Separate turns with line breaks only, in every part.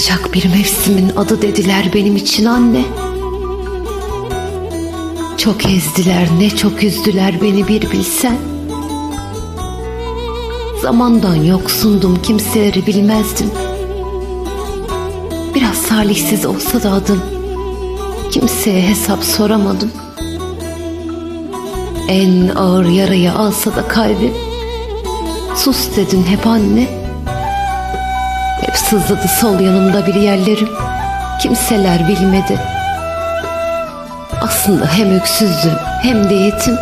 Sıcak bir mevsimin adı dediler benim için anne. Çok ezdiler ne çok üzdüler beni bir bilsen. Zamandan yoksundum kimseleri bilmezdim. Biraz salihsiz olsa da adım. Kimseye hesap soramadım. En ağır yarayı alsa da kalbim. Sus dedin hep anne. Hep sızladı sol yanımda bir yerlerim. Kimseler bilmedi. Aslında hem öksüzdüm hem de yetim.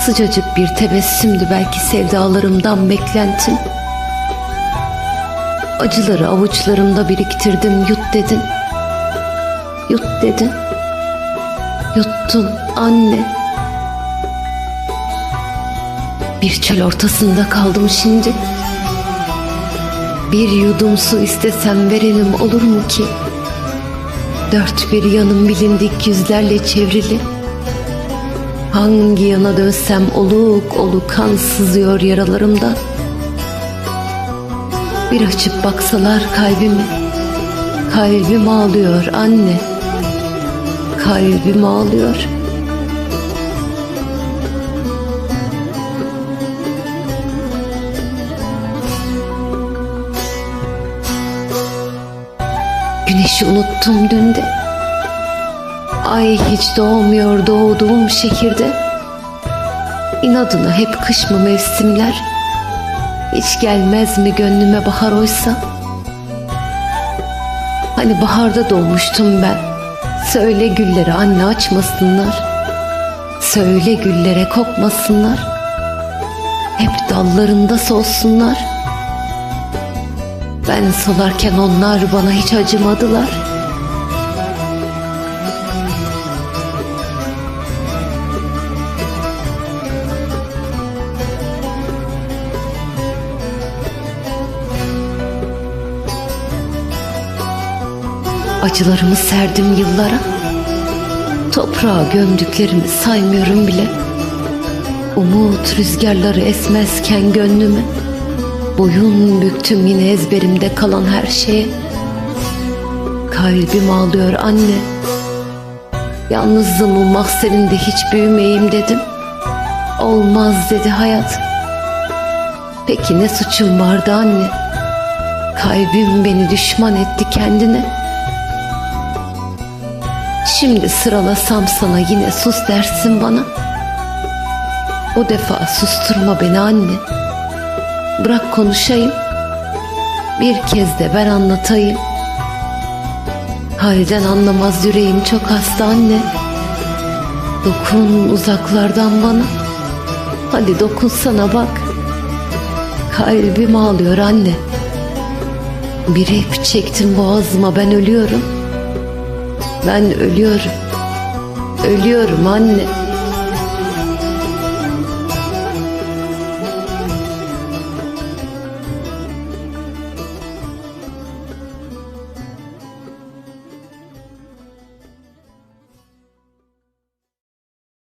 Sıcacık bir tebessümdü belki sevdalarımdan beklentim. Acıları avuçlarımda biriktirdim yut dedin. Yut dedin. Yuttum anne. Bir çöl ortasında kaldım şimdi. Bir yudum su istesem verenim olur mu ki? Dört bir yanım bilindik yüzlerle çevrili. Hangi yana dönsem oluk oluk kan sızıyor yaralarımdan. Bir açıp baksalar kalbimi, kalbim ağlıyor anne. Kalbim ağlıyor. Güneşi unuttum dün de. Ay hiç doğmuyor doğduğum şehirde. İnadına hep kış mı mevsimler? Hiç gelmez mi gönlüme bahar oysa? Hani baharda doğmuştum ben. Söyle güllere anne açmasınlar. Söyle güllere kokmasınlar. Hep dallarında solsunlar. Ben solarken onlar bana hiç acımadılar. Acılarımı serdim yıllara. Toprağa gömdüklerimi saymıyorum bile. Umut rüzgarları esmezken gönlümü Boyun büktüm yine ezberimde kalan her şeye. Kalbim ağlıyor anne. Yalnızlığımın mahzeninde hiç büyümeyeyim dedim. Olmaz dedi hayat. Peki ne suçum vardı anne? Kalbim beni düşman etti kendine. Şimdi sıralasam sana yine sus dersin bana. O defa susturma beni anne. Bırak konuşayım. Bir kez de ben anlatayım. Halden anlamaz yüreğim çok hasta anne. Dokun uzaklardan bana. Hadi dokunsana bak. Kalbim ağlıyor anne. Bir ip çektim boğazıma ben ölüyorum. Ben ölüyorum. Ölüyorum anne.